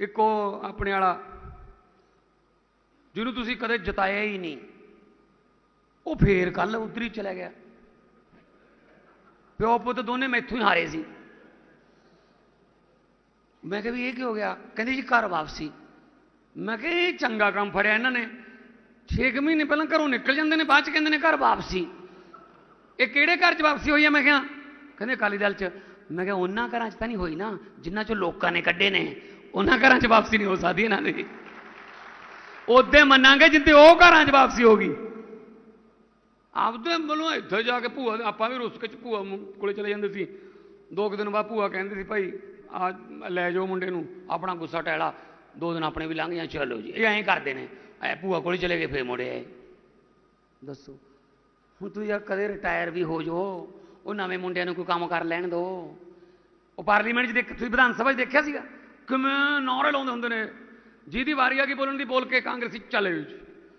ਇੱਕ ਉਹ ਆਪਣੇ ਵਾਲਾ? ਜਿਹਨੂੰ ਤੁਸੀਂ ਕਦੇ ਜਤਾਇਆ ਹੀ ਨਹੀਂ। ਉਹ ਫੇਰ ਕੱਲ ਉਧਰ ਹੀ ਚਲਾ ਗਿਆ। ਪਿਓ ਪੁੱਤ ਦੋਨੇ ਮੈਥੋਂ ਹੀ ਹਾਰੇ ਸੀ। ਮੈਂ ਕਿਹਾ ਵੀ ਇਹ ਕੀ ਹੋ ਗਿਆ? ਕਹਿੰਦੇ ਜੀ ਘਰ ਵਾਪਸੀ। ਮੈਂ ਕਿਹਾ ਇਹ ਚੰਗਾ ਕੰਮ ਫੜਿਆ ਇਹਨਾਂ ਨੇ। 6 ਮਹੀਨੇ ਪਹਿਲਾਂ ਘਰੋਂ ਨਿਕਲ ਜਾਂਦੇ ਨੇ, ਬਾਅਦ ਚ ਕਹਿੰਦੇ ਨੇ ਘਰ ਵਾਪਸੀ। ਇਹ ਕਿਹੜੇ ਘਰ ਚ ਵਾਪਸੀ ਹੋਈ ਆ? ਮੈਂ ਕਿਹਾ, ਕਹਿੰਦੇ ਅਕਾਲੀ ਦਲ ਚ। ਮੈਂ ਕਿਹਾ, ਉਹਨਾਂ ਘਰਾਂ ਚ ਤਾਂ ਨਹੀਂ ਹੋਈ ਨਾ ਜਿਨ੍ਹਾਂ ਚੋਂ ਲੋਕਾਂ ਨੇ ਕੱਢੇ ਨੇ। ਉਹਨਾਂ ਘਰਾਂ ਚ ਵਾਪਸੀ ਨਹੀਂ ਹੋ ਸਕਦੀ ਇਹਨਾਂ ਦੀ। ਉਹਦੇ ਮੰਨਾਂਗੇ ਜਿੱਤੇ ਉਹ ਘਰਾਂ ਚ ਵਾਪਸੀ ਹੋਗੀ ਆਪਦੇ ਵੱਲੋਂ ਇੱਥੇ ਜਾ ਕੇ ਭੂਆ ਆਪਾਂ ਵੀ ਰੁਸਕ ਚ ਭੂਆ ਮੁੰ- ਕੋਲੇ ਚਲੇ ਜਾਂਦੇ ਸੀ। ਦੋ ਕੁ ਦਿਨ ਬਾਅਦ ਭੂਆ ਕਹਿੰਦੇ ਸੀ, ਭਾਈ, ਆ ਲੈ ਜਾਓ ਮੁੰਡੇ ਨੂੰ, ਆਪਣਾ ਗੁੱਸਾ ਟੈਲਾ ਦੋ ਦਿਨ ਆਪਣੇ ਵੀ ਲੰਘ ਜਾਂ ਚਲੋ ਜੀ। ਇਹ ਐਂ ਕਰਦੇ ਨੇ। ਐ ਭੂਆ ਕੋਲੇ ਚਲੇ ਗਏ, ਫੇਰ ਮੁੜੇ ਆਏ। ਦੱਸੋ, ਹੁਣ ਤੂੰ ਯਾਰ ਕਦੇ ਰਿਟਾਇਰ ਵੀ ਹੋ ਜਾਓ। ਉਹ ਨਵੇਂ ਮੁੰਡਿਆਂ ਨੂੰ ਕੋਈ ਕੰਮ ਕਰ ਲੈਣ ਦੋ। ਉਹ ਪਾਰਲੀਮੈਂਟ 'ਚ ਦੇਖ ਤੁਸੀਂ ਵਿਧਾਨ ਸਭਾ 'ਚ ਦੇਖਿਆ ਸੀਗਾ? ਕਿਵੇਂ ਨਾਰੇ ਲਾਉਂਦੇ ਹੁੰਦੇ ਨੇ। ਜਿਹਦੀ ਵਾਰੀ ਆ ਗਈ ਬੋਲਣ ਦੀ, ਬੋਲ ਕੇ ਕਾਂਗਰਸੀ ਚਲੇ ਜੀ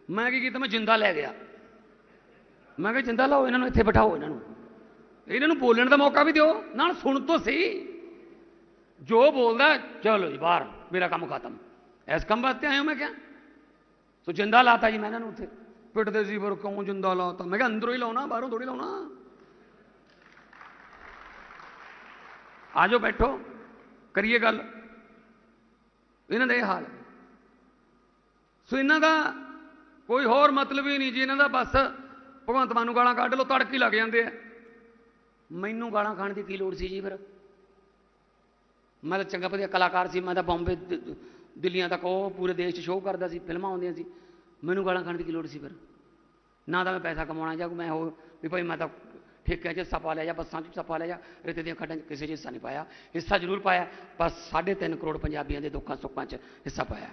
ਮੈਂ ਕੀ ਕੀਤਾ? ਮੈਂ ਜਿੰਦਾ ਲੈ ਗਿਆ। ਮੈਂ ਕਿਹਾ, ਜਿੰਦਾ ਲਾਓ ਇਹਨਾਂ ਨੂੰ, ਇੱਥੇ ਬਿਠਾਓ ਇਹਨਾਂ ਨੂੰ। ਇਹਨਾਂ ਨੂੰ ਬੋਲਣ ਦਾ ਮੌਕਾ ਵੀ ਦਿਓ। ਨਾਲ ਸੁਣ ਤੋਂ ਸਹੀ। ਜੋ ਬੋਲਦਾ, ਚਲੋ ਜੀ, ਬਾਹਰ, ਮੇਰਾ ਕੰਮ ਖਤਮ। ਐਸ ਕੰਮ ਵਾਸਤੇ ਆਇਆ ਮੈਂ ਕਿਹਾ। ਸੋ ਜਿੰਦਾ ਲਾਤਾ ਜੀ ਮੈਂ ਇਹਨਾਂ ਨੂੰ ਉੱਥੇ। ਪਿੱਟਦੇ ਸੀ ਪਰ ਕਿਉਂ ਜਿੰਦਾ ਲਾਤਾ? ਮੈਂ ਕਿਹਾ, ਅੰਦਰੋਂ ਹੀ ਲਾਉਣਾ, ਬਾਹਰੋਂ ਥੋੜੀ ਲਾਉਣਾ। ਆਜੋ ਬੈਠੋ। ਕਰੀਏ ਗੱਲ। ਇਹਨਾਂ ਦਾ ਇਹ ਹਾਲ ਸੋ ਇਹਨਾਂ ਦਾ ਕੋਈ ਹੋਰ ਮਤਲਬ ਹੀ ਨਹੀਂ ਜੀ। ਇਹਨਾਂ ਦਾ ਬਸ ਭਗਵੰਤ ਮਾਨ ਨੂੰ ਗਾਲਾਂ ਕੱਢ ਲੋ ਤੜਕ ਲੱਗ ਜਾਂਦੇ ਆ। ਮੈਨੂੰ ਗਾਲਾਂ ਖਾਣ ਦੀ ਕੀ ਲੋੜ ਸੀ ਜੀ ਫਿਰ? ਮੈਂ ਤਾਂ ਚੰਗਾ ਵਧੀਆ ਕਲਾਕਾਰ ਸੀ। ਮੈਂ ਤਾਂ ਬੰਬੇ ਦਿੱਲੀਆਂ ਤੱਕ ਉਹ ਪੂਰੇ ਦੇਸ਼ 'ਚ ਸ਼ੋਅ ਕਰਦਾ ਸੀ, ਫਿਲਮਾਂ ਆਉਂਦੀਆਂ ਸੀ। ਮੈਨੂੰ ਗਾਲਾਂ ਖਾਣ ਦੀ ਕੀ ਲੋੜ ਸੀ ਫਿਰ? ਨਾ ਤਾਂ ਮੈਂ ਪੈਸਾ ਕਮਾਉਣਾ ਜਾਂ ਮੈਂ ਉਹ ਵੀ ਭਾਈ ਮੈਂ ਤਾਂ ਠੇਕਿਆਂ 'ਚ ਹਿੱਸਾ ਪਾ ਲਿਆ ਜਾਂ ਬੱਸਾਂ 'ਚ ਹਿੱਸਾ ਪਾ ਲਿਆ ਜਾਂ ਰੇਤੇ ਦੀਆਂ ਖੱਡਾਂ 'ਚ ਕਿਸੇ 'ਚ ਹਿੱਸਾ ਨਹੀਂ ਪਾਇਆ, ਹਿੱਸਾ ਜ਼ਰੂਰ ਪਾਇਆ ਬਸ 3.5 ਕਰੋੜ ਪੰਜਾਬੀਆਂ ਦੇ ਦੁੱਖਾਂ ਸੁੱਖਾਂ 'ਚ ਹਿੱਸਾ ਪਾਇਆ।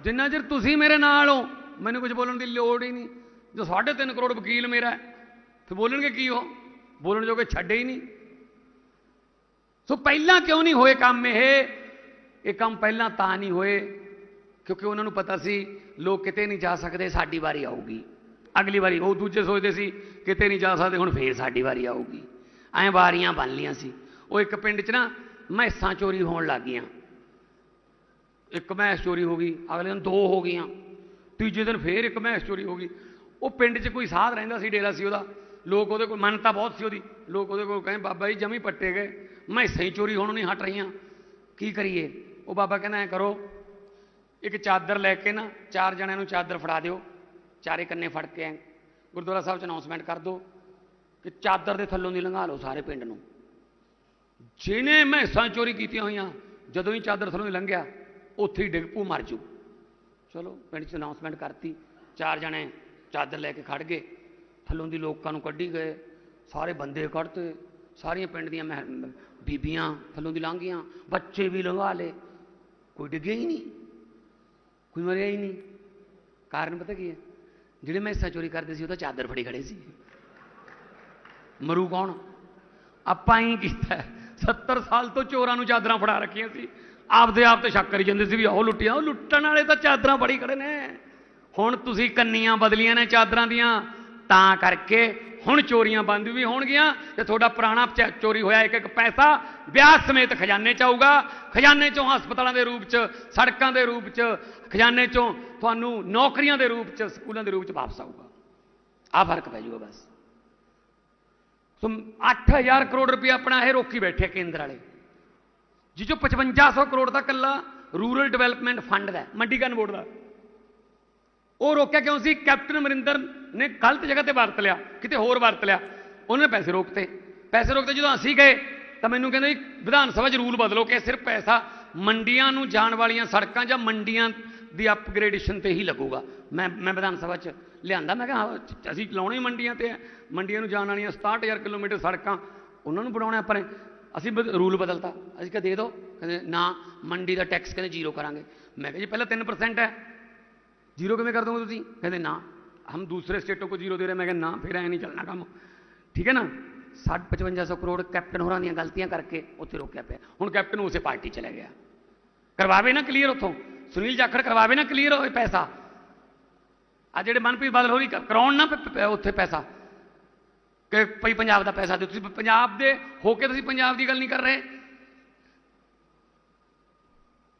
ਜਿੰਨਾ ਚਿਰ ਤੁਸੀਂ ਮੇਰੇ ਨਾਲ ਹੋ, ਮੈਨੂੰ ਕੁਝ ਬੋਲਣ ਦੀ ਲੋੜ ਹੀ ਨਹੀਂ। ਜੋ 3.5 ਕਰੋੜ ਵਕੀਲ ਮੇਰਾ ਹੈ, ਫਿਰ ਬੋਲਣਗੇ ਕੀ ਉਹ? ਬੋਲਣ ਜੋਗੇ ਛੱਡੇ ਹੀ ਨਹੀਂ। ਸੋ ਪਹਿਲਾਂ ਕਿਉਂ ਨਹੀਂ ਹੋਏ ਕੰਮ ਇਹ? ਇਹ ਕੰਮ ਪਹਿਲਾਂ ਤਾਂ ਨਹੀਂ ਹੋਏ, ਕਿਉਂਕਿ ਉਹਨਾਂ ਨੂੰ ਪਤਾ ਸੀ, ਲੋਕ ਕਿਤੇ ਨਹੀਂ ਜਾ ਸਕਦੇ, ਸਾਡੀ ਵਾਰੀ ਆਊਗੀ। ਅਗਲੀ ਵਾਰੀ ਉਹ ਦੂਜੇ ਸੋਚਦੇ ਸੀ, ਕਿਤੇ ਨਹੀਂ ਜਾ ਸਕਦੇ, ਹੁਣ ਫੇਰ ਸਾਡੀ ਵਾਰੀ ਆਊਗੀ। ਐਂ ਵਾਰੀਆਂ ਬਣ ਲੀਆਂ ਸੀ। ਉਹ ਇੱਕ ਪਿੰਡ 'ਚ ਨਾ ਮੈਸਾਂ ਚੋਰੀ ਹੋਣ ਲੱਗ ਗਈਆਂ। ਇੱਕ ਮੈਸ ਚੋਰੀ ਹੋ ਗਈ, ਅਗਲੇ ਦਿਨ ਦੋ ਹੋ ਗਈਆਂ। ਤੀਜੇ ਦਿਨ ਫੇਰ ਇੱਕ ਮੈਸ ਚੋਰੀ ਹੋ ਗਈ। ਉਹ ਪਿੰਡ 'ਚ ਕੋਈ ਸਾਧ ਰਹਿੰਦਾ ਸੀ, ਡੇਰਾ ਸੀ ਉਹਦਾ। ਲੋਕ ਉਹਦੇ ਕੋਲ, ਮੰਨਤਾ ਬਹੁਤ ਸੀ ਉਹਦੀ। ਲੋਕ ਉਹਦੇ ਕੋਲ ਕਹਿੰਦੇ, ਬਾਬਾ ਜੀ, ਜਮੀ ਪੱਟੇ ਗਏ। ਮੈਸਾਂ ਹੀ ਚੋਰੀ ਹੋਣੋਂ ਨਹੀਂ ਹਟ ਰਹੀਆਂ। ਕੀ ਕਰੀਏ? ਉਹ ਬਾਬਾ ਕਹਿੰਦਾ, ਐ ਕਰੋ, ਇੱਕ ਚਾਦਰ ਲੈ ਕੇ ਨਾ, ਚਾਰ ਜਣਿਆਂ ਨੂੰ ਚਾਦਰ ਫੜਾ ਦਿਓ। ਚਾਰੇ ਕੰਨੇ ਫੜ ਕੇ ਐਂ ਗੁਰਦੁਆਰਾ ਸਾਹਿਬ 'ਚ ਅਨਾਉਂਸਮੈਂਟ ਕਰ ਦਿਓ ਕਿ ਚਾਦਰ ਦੇ ਥੱਲੋਂ ਦੀ ਲੰਘਾ ਲਓ ਸਾਰੇ ਪਿੰਡ ਨੂੰ। ਜਿਹਨੇ ਮੈਸਾਂ ਚੋਰੀ ਕੀਤੀਆਂ ਹੋਈਆਂ, ਜਦੋਂ ਹੀ ਚਾਦਰ ਥੱਲੋਂ ਦੀ ਲੰਘਿਆ, ਉੱਥੇ ਹੀ ਡਿੱਗ ਪੂ ਮਰ ਜੂ। ਚਲੋ, ਪਿੰਡ 'ਚ ਅਨਾਉਂਸਮੈਂਟ ਕਰਤੀ। ਚਾਰ ਜਣੇ ਚਾਦਰ ਲੈ ਕੇ ਖੜ ਗਏ। ਥੱਲੋਂ ਦੀ ਲੋਕਾਂ ਨੂੰ ਕੱਢੀ ਗਏ। ਸਾਰੇ ਬੰਦੇ ਕੱਢਤੇ। ਸਾਰੀਆਂ ਪਿੰਡ ਦੀਆਂ ਮਹਿ- ਬੀਬੀਆਂ ਥੱਲੋਂ ਦੀ ਲੰਘੀਆਂ ਬੱਚੇ ਵੀ ਲੰਘਾ ਲਏ। ਕੋਈ ਡਿੱਗਿਆ ਹੀ ਨਹੀਂ। ਕੋਈ ਮਰਿਆ ਹੀ ਨਹੀਂ। ਕਾਰਨ ਪਤਾ ਕੀ ਹੈ? ਜਿਹੜੇ ਮੈਂ ਹਿੱਸਾ ਚੋਰੀ ਕਰਦੇ ਸੀ, ਉਹ ਤਾਂ ਚਾਦਰ ਫੜੀ ਖੜੇ ਸੀ। ਮਰੂ ਕੌਣ? ਆਪਾਂ ਹੀ ਕੀਤਾ ਹੈ। 70 ਸਾਲ ਤੋਂ ਚੋਰਾਂ ਨੂੰ ਚਾਦਰਾਂ ਫੜਾ ਰੱਖੀਆਂ ਸੀ। ਆਪਦੇ ਆਪ ਤੇ ਸ਼ੱਕ ਕਰੀ ਜਾਂਦੇ ਸੀ ਵੀ ਉਹ ਲੁੱਟੀਆਂ, ਉਹ ਲੁੱਟਣ ਵਾਲੇ ਤਾਂ ਚਾਦਰਾਂ ਫੜੀ ਖੜੇ ਨੇ। ਹੁਣ ਤੁਸੀਂ ਕੰਨੀਆਂ ਬਦਲੀਆਂ ਨੇ ਚਾਦਰਾਂ ਦੀਆਂ, ਤਾਂ ਕਰਕੇ ਹੁਣ ਚੋਰੀਆਂ ਬੰਦ ਵੀ ਹੋਣਗੀਆਂ ਤੇ ਤੁਹਾਡਾ ਪੁਰਾਣਾ ਚੋਰੀ ਹੋਇਆ ਇੱਕ ਇੱਕ ਪੈਸਾ ਵਿਆਹ ਸਮੇਤ ਖਜ਼ਾਨੇ ਚ ਆਊਗਾ। ਖਜ਼ਾਨੇ ਚੋਂ ਹਸਪਤਾਲਾਂ ਦੇ ਰੂਪ ਚ ਸੜਕਾਂ ਦੇ ਰੂਪ ਚ ਖਜ਼ਾਨੇ ਚੋਂ ਤੁਹਾਨੂੰ ਨੌਕਰੀਆਂ ਦੇ ਰੂਪ ਚ ਸਕੂਲਾਂ ਦੇ ਰੂਪ ਚ ਵਾਪਸ ਆਊਗਾ। ਆ ਫ਼ਰਕ ਪੈ ਜਾਊਗਾ ਬਸ। ਸੋ 8000 ਕਰੋੜ ਰੁਪਏ ਆਪਣਾ ਇਹ ਰੋਕੀ ਬੈਠੇ ਕੇਂਦਰ ਵਾਲੇ। ਜਿਹ ਚੋਂ 5500 ਕਰੋੜ ਦਾ ਕੱਲਾ ਰੂਰਲ ਡਿਵੈਲਪਮੈਂਟ ਫੰਡ ਦਾ ਹੈ, ਮੰਡੀਕਰਨ ਬੋਰਡ ਦਾ। ਉਹ ਰੋਕਿਆ ਕਿਉਂ ਸੀ? ਕੈਪਟਨ ਅਮਰਿੰਦਰ ਨੇ ਗਲਤ ਜਗ੍ਹਾ ਤੇ ਵਰਤ ਲਿਆ, ਕਿਤੇ ਹੋਰ ਵਰਤ ਲਿਆ। ਉਹਨੇ ਪੈਸੇ ਰੋਕਤੇ। ਪੈਸੇ ਰੋਕਤੇ ਜਦੋਂ ਅਸੀਂ ਗਏ, ਤਾਂ ਮੈਨੂੰ ਕਹਿੰਦੇ ਜੀ, ਵਿਧਾਨ ਸਭਾ 'ਚ ਰੂਲ ਬਦਲੋ ਕਿ ਸਿਰਫ ਪੈਸਾ ਮੰਡੀਆਂ ਨੂੰ ਜਾਣ ਵਾਲੀਆਂ ਸੜਕਾਂ ਜਾਂ ਮੰਡੀਆਂ ਦੀ ਅਪਗ੍ਰੇਡੇਸ਼ਨ ਤੇ ਹੀ ਲੱਗੂਗਾ। ਮੈਂ ਮੈਂ ਵਿਧਾਨ ਸਭਾ 'ਚ ਲਿਆਂਦਾ। ਮੈਂ ਕਿਹਾ ਅਸੀਂ ਲਾਉਣੇ ਮੰਡੀਆਂ ਤੇ ਹੈ ਮੰਡੀਆਂ ਨੂੰ ਜਾਣ ਵਾਲੀਆਂ 67000 ਕਿਲੋਮੀਟਰ ਸੜਕਾਂ, ਉਹਨਾਂ ਨੂੰ ਬਣਾਉਣਾ ਆਪਾਂ ਅਸੀਂ ਬਦ- ਰੂਲ ਬਦਲਤਾ। ਅਸੀਂ ਕਿਹਾ, ਦੇ ਦਿਓ ਕਹਿੰਦੇ, ਨਾ, ਮੰਡੀ ਦਾ ਟੈਕਸ ਕਹਿੰਦੇ ਜ਼ੀਰੋ ਕਰਾਂਗੇ। ਮੈਂ ਕਿਹਾ ਜੀ, ਪਹਿਲਾਂ 3% ਹੈ। ਜ਼ੀਰੋ ਕਿਵੇਂ ਕਰ ਦੋਗੇ ਤੁਸੀਂ? ਕਹਿੰਦੇ ਨਾ, ਹਮ ਦੂਸਰੇ ਸਟੇਟੋਂ ਕੋ ਜ਼ੀਰੋ ਦੇ ਰਹੇ, ਮੈਂ ਕਿਹਾ ਨਾ, ਫਿਰ ਐ ਨਹੀਂ ਚੱਲਣਾ ਕੰਮ। ਠੀਕ ਹੈ ਨਾ? 60 5500 ਕਰੋੜ ਕੈਪਟਨ ਹੋਰਾਂ ਦੀਆਂ ਗਲਤੀਆਂ ਕਰਕੇ ਉੱਥੇ ਰੋਕਿਆ ਪਿਆ। ਹੁਣ ਕੈਪਟਨ ਉਸੇ ਪਾਰਟੀ ਚਲਾ ਗਿਆ। ਕਰਵਾਵੇ ਨਾ ਕਲੀਅਰ ਉੱਥੋਂ। ਸੁਨੀਲ ਜਾਖੜ ਕਰਵਾਵੇ ਨਾ ਕਲੀਅਰ ਹੋਏ ਪੈਸਾ। ਆ ਜਿਹੜੇ ਮਨਪ੍ਰੀਤ ਬਾਦਲ ਹੋਰੀ ਕਰ- ਕਰਾਉਣ ਨਾ ਉੱਥੇ ਪੈਸਾ। ਕਿ ਭਈ ਪੰਜਾਬ ਦਾ ਪੈਸਾ ਦਿਓ। ਤੁਸੀਂ ਪੰਜਾਬ ਦੇ ਹੋ ਕੇ ਤੁਸੀਂ ਪੰਜਾਬ ਦੀ ਗੱਲ ਨਹੀਂ ਕਰ ਰਹੇ।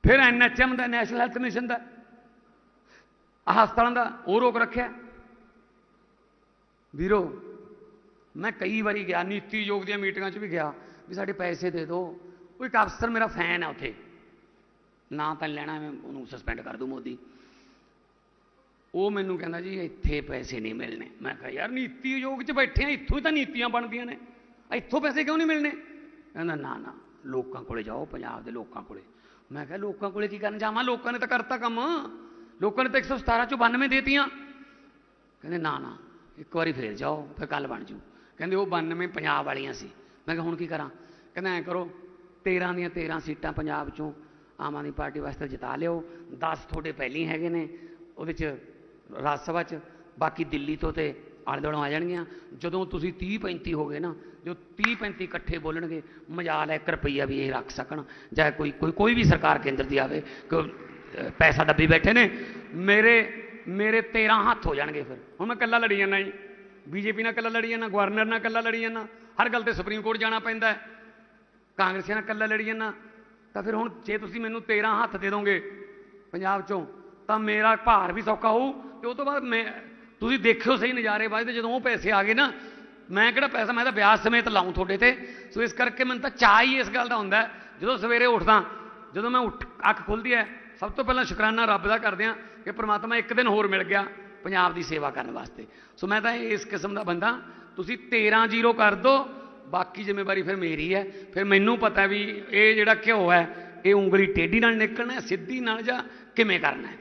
ਫਿਰ ਐਨਐਚਐਮ ਦਾ, ਨੈਸ਼ਨਲ ਹੈਲਥ ਮਿਸ਼ਨ ਦਾ। ਆਹ ਹਸਪਤਾਲਾਂ ਦਾ ਉਹ ਰੋਕ ਰੱਖਿਆ। ਵੀਰੋ, ਮੈਂ ਕਈ ਵਾਰੀ ਗਿਆ ਨੀਤੀ ਯੋਗ ਦੀਆਂ ਮੀਟਿੰਗਾਂ 'ਚ ਵੀ ਗਿਆ, ਵੀ ਸਾਡੇ ਪੈਸੇ ਦੇ ਦਿਓ। ਉਹ ਇੱਕ ਅਫਸਰ ਮੇਰਾ ਫੈਨ ਹੈ ਉੱਥੇ। ਨਾ ਤਾਂ ਲੈਣਾ, ਮੈਂ ਉਹਨੂੰ ਸਸਪੈਂਡ ਕਰ ਦੂੰ ਮੋਦੀ। ਉਹ ਮੈਨੂੰ ਕਹਿੰਦਾ ਜੀ, ਇੱਥੇ ਪੈਸੇ ਨਹੀਂ ਮਿਲਣੇ। ਮੈਂ ਕਿਹਾ, ਯਾਰ ਨੀਤੀ ਆਯੋਗ 'ਚ ਬੈਠੇ ਆ, ਇੱਥੋਂ ਹੀ ਤਾਂ ਨੀਤੀਆਂ ਬਣਦੀਆਂ ਨੇ। ਇੱਥੋਂ ਪੈਸੇ ਕਿਉਂ ਨਹੀਂ ਮਿਲਣੇ? ਕਹਿੰਦਾ, ਨਾ ਨਾ, ਲੋਕਾਂ ਕੋਲੇ ਜਾਓ, ਪੰਜਾਬ ਦੇ ਲੋਕਾਂ ਕੋਲੇ। ਮੈਂ ਕਿਹਾ, ਲੋਕਾਂ ਕੋਲੇ ਕੀ ਕਰਨ ਜਾਵਾਂ? ਲੋਕਾਂ ਨੇ ਤਾਂ ਕਰਤਾ ਕੰਮ। ਲੋਕਾਂ ਨੇ ਤਾਂ 117 ਚੋਂ 92 ਦੇਤੀਆਂ। ਕਹਿੰਦੇ ਨਾ ਨਾ, ਇੱਕ ਵਾਰੀ ਫੇਰ ਜਾਓ, ਫਿਰ ਕੱਲ ਬਣ ਜੂ। ਕਹਿੰਦੇ ਉਹ 92 ਪੰਜਾਬ ਵਾਲੀਆਂ ਸੀ। ਮੈਂ ਕਿਹਾ, ਹੁਣ ਕੀ ਕਰਾਂ? ਕਹਿੰਦਾ ਐ ਕਰੋ 13 ਦੀਆਂ 13 ਸੀਟਾਂ ਪੰਜਾਬ ਚੋਂ ਆਮ ਆਦਮੀ ਪਾਰਟੀ ਵਾਸਤੇ ਜਿਤਾ ਲਿਓ। 10 ਤੁਹਾਡੇ ਪਹਿਲੀ ਹੈਗੇ ਨੇ, ਉਹਦੇ ਚ, ਰਾਜ ਸਭਾ ਚ, ਬਾਕੀ ਦਿੱਲੀ ਤੋਂ ਤੇ ਆਲੇ ਦੁਆਲੇ ਆ ਜਾਣਗੀਆਂ। ਜਦੋਂ ਤੁਸੀਂ 30 35 ਹੋ ਗਏ ਨਾ ਜੋ 30 35 ਇਕੱਠੇ ਬੋਲਣਗੇ, ਮਜਾਲ ਹੈ 1 ਰੁਪਈਆ ਵੀ ਇਹ ਰੱਖ ਸਕਣ। ਜਾਂ ਕੋਈ ਕੋਈ ਕੋਈ ਵੀ ਸਰਕਾਰ ਕੇਂਦਰ ਦੀ ਆਵੇ, ਕਿ ਪੈਸਾ ਡੱਬੀ ਬੈਠੇ ਨੇ, ਮੇਰੇ ਮੇਰੇ 13 ਹੱਥ ਹੋ ਜਾਣਗੇ ਫਿਰ। ਹੁਣ ਮੈਂ ਇਕੱਲਾ ਲੜੀ ਜਾਂਦਾ ਜੀ। ਬੀਜੇਪੀ ਨਾਲ ਇਕੱਲਾ ਲੜੀ ਜਾਂਦਾ, ਗਵਰਨਰ ਨਾਲ ਇਕੱਲਾ ਲੜੀ ਜਾਂਦਾ, ਹਰ ਗੱਲ ਤੇ ਸੁਪਰੀਮ ਕੋਰਟ ਜਾਣਾ ਪੈਂਦਾ ਹੈ। ਕਾਂਗਰਸੀਆਂ ਨਾਲ ਇਕੱਲਾ ਲੜੀ ਜਾਂਦਾ, ਤਾਂ ਫਿਰ ਹੁਣ ਜੇ ਤੁਸੀਂ ਮੈਨੂੰ 13 ਹੱਥ ਦੇ ਦੋਗੇ ਪੰਜਾਬ ਚੋਂ, ਤਾਂ ਮੇਰਾ ਭਾਰ ਵੀ ਸੌਖਾ ਹੋਊ ਤੇ ਉਹ ਤੋਂ ਬਾਅਦ ਮੈਂ, ਤੁਸੀਂ ਦੇਖਿਓ ਸਹੀ ਨਜ਼ਾਰੇ ਬਾਅਦ ਜਦੋਂ ਉਹ ਪੈਸੇ ਆ ਗਏ ਨਾ, ਮੈਂ ਕਿਹੜਾ ਪੈਸਾ, ਮੈਂ ਤਾਂ ਵਿਆਜ ਸਮੇਤ ਲਾਉਂ ਤੁਹਾਡੇ ਤੇ। ਸੋ ਇਸ ਕਰਕੇ ਮੈਨੂੰ ਤਾਂ ਚਾਹ ਹੀ ਇਸ ਗੱਲ ਦਾ ਹੁੰਦਾ ਜਦੋਂ ਸਵੇਰੇ ਉੱਠਦਾ, ਜਦੋਂ ਮੈਂ ਉੱਠ, ਅੱਖ ਖੁੱਲਦੀ ਹੈ ਸਭ ਤੋਂ ਪਹਿਲਾਂ ਸ਼ੁਕਰਾਨਾ ਰੱਬ ਦਾ ਕਰਦੇ ਆ ਕਿ ਪ੍ਰਮਾਤਮਾ ਇੱਕ ਦਿਨ ਹੋਰ ਮਿਲ ਗਿਆ ਪੰਜਾਬ ਦੀ ਸੇਵਾ ਕਰਨ ਵਾਸਤੇ। ਸੋ ਮੈਂ ਤਾਂ ਇਸ ਕਿਸਮ ਦਾ ਬੰਦਾ, ਤੁਸੀਂ 13 ਜ਼ੀਰੋ ਕਰ ਦਿਓ ਬਾਕੀ ਜ਼ਿੰਮੇਵਾਰੀ ਫਿਰ ਮੇਰੀ ਹੈ। ਫਿਰ ਮੈਨੂੰ ਪਤਾ ਵੀ ਇਹ ਜਿਹੜਾ ਘਿਓ ਹੈ, ਇਹ ਉਂਗਲੀ ਟੇਢੀ ਨਾਲ ਨਿਕਲਣਾ ਸਿੱਧੀ ਨਾਲ ਜਾਂ ਕਿਵੇਂ ਕਰਨਾ